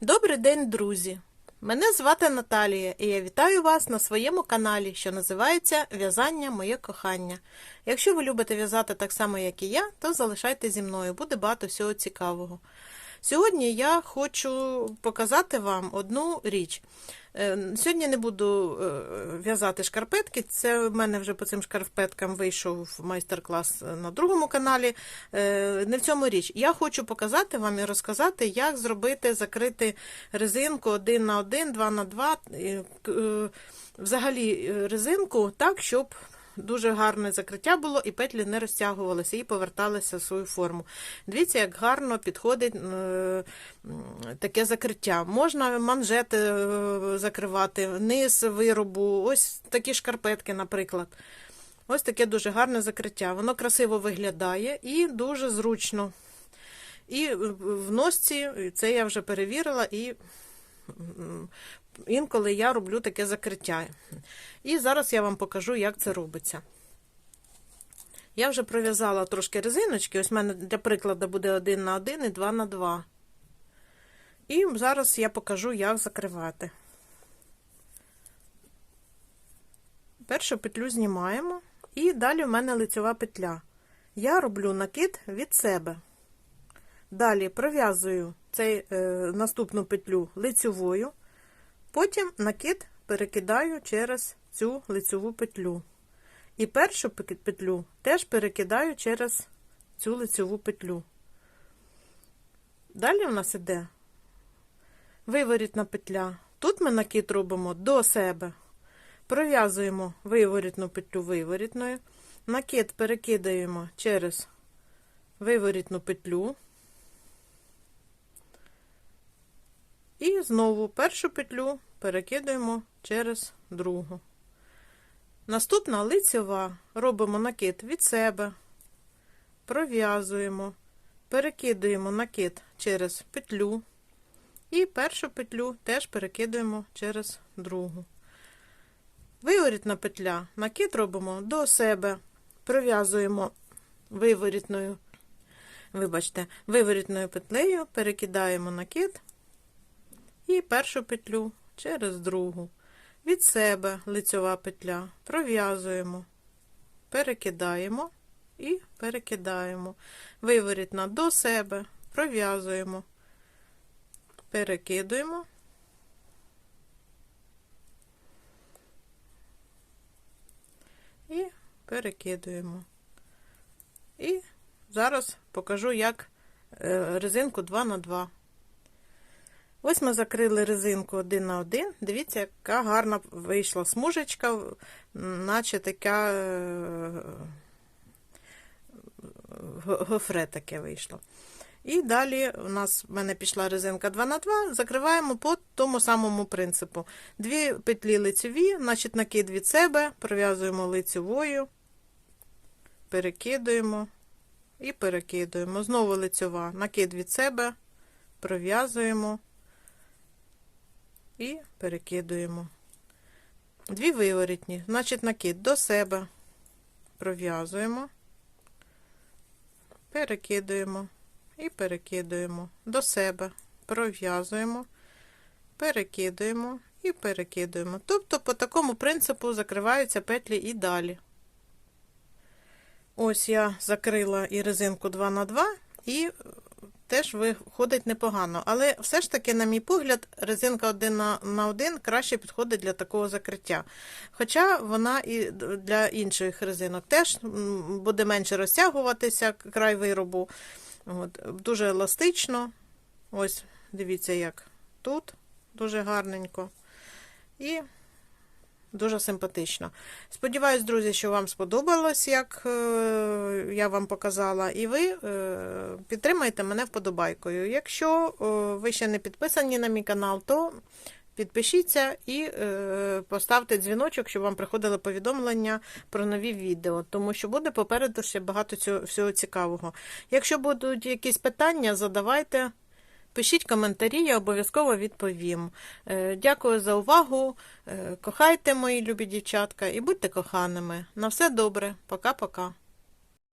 Добрий день, друзі! Мене звати Наталія, і я вітаю вас на своєму каналі, що називається В'язання Моє кохання. Якщо ви любите в'язати так само, як і я, то залишайте зі мною, буде багато всього цікавого. Сьогодні я хочу показати вам одну річ. Е, Сьогодні не буду е, в'язати шкарпетки. Це в мене вже по цим шкарпеткам вийшов майстер-клас на другому каналі. Е, Не в цьому річ. Я хочу показати вам і розказати, як зробити закрити резинку 1 на 1, 2 на 2. е, к- е, Взагалі резинку так, щоб дуже гарне закриття було і петлі не розтягувалися і поверталися в свою форму. Дивіться, як гарно підходить таке закриття. Можна манжети е, закривати, низ виробу, ось такі шкарпетки, наприклад. Ось таке дуже гарне закриття. Воно красиво виглядає і дуже зручно. І в носці, це я вже перевірила, і інколи я роблю таке закриття. І зараз я вам покажу, як це робиться. Я вже пров'язала трошки резиночки. Ось в мене для прикладу буде 1 на 1 і 2 на 2. І зараз я покажу, як закривати. Першу петлю знімаємо, і далі в мене лицьова петля. Я роблю накид від себе. Далі пров'язую цей, е, наступну петлю лицьовою, потім накид перекидаю через цю лицьову петлю. І першу петлю теж перекидаю через цю лицьову петлю. Далі в нас іде виворітна петля. Тут ми накид робимо до себе. Пров'язуємо виворітну петлю виворітною. Накид перекидаємо через виворітну петлю. І знову першу петлю перекидаємо через другу. Наступна лицьова. Робимо накид від себе, пров'язуємо, перекидуємо накид через петлю. І першу петлю теж перекидуємо через другу. Виворітна петля. Накид робимо до себе, пров'язуємо виворітною, виворітною петлею, перекидаємо накид і першу петлю через другу. Від себе лицьова петля пров'язуємо, перекидаємо і перекидаємо. Виворітна до себе, пров'язуємо, перекидуємо. І перекидуємо. І зараз покажу, як е, резинку 2 на 2. Ось ми закрили резинку 1 на 1. Дивіться, яка гарна вийшла смужечка, наче така е, гофре таке вийшло. І далі у нас в мене пішла резинка 2 на 2, закриваємо по тому самому принципу. Дві петлі лицеві, значить накид від себе, пров'язуємо лицевою, перекидуємо і перекидуємо. Знову лицьова, накид від себе, пров'язуємо і перекидуємо. Дві виворітні, значить накид до себе, пров'язуємо, перекидуємо. І перекидуємо. До себе, пров'язуємо, перекидуємо. І перекидуємо. Тобто, по такому принципу закриваються петлі і далі. Ось я закрила і резинку 2 на 2 і теж виходить непогано. Але все ж таки, на мій погляд, резинка 1 на, на 1 краще підходить для такого закриття. Хоча вона і для інших резинок теж буде менше розтягуватися край виробу. От, дуже еластично. Ось, дивіться, як тут дуже гарненько. І дуже симпатично. Сподіваюсь, друзі, що вам сподобалось, як е, я вам показала, і ви е, підтримайте мене вподобайкою. Якщо е, ви ще не підписані на мій канал, то підпишіться і е, поставте дзвіночок, щоб вам приходили повідомлення про нові відео, тому що буде попереду ще багато цього, всього цікавого. Якщо будуть якісь питання, задавайте. Пишіть коментарі, я обов'язково відповім. Е, Дякую за увагу. Кохайте, мої любі дівчатка, і будьте коханими. На все добре. Пока-пока.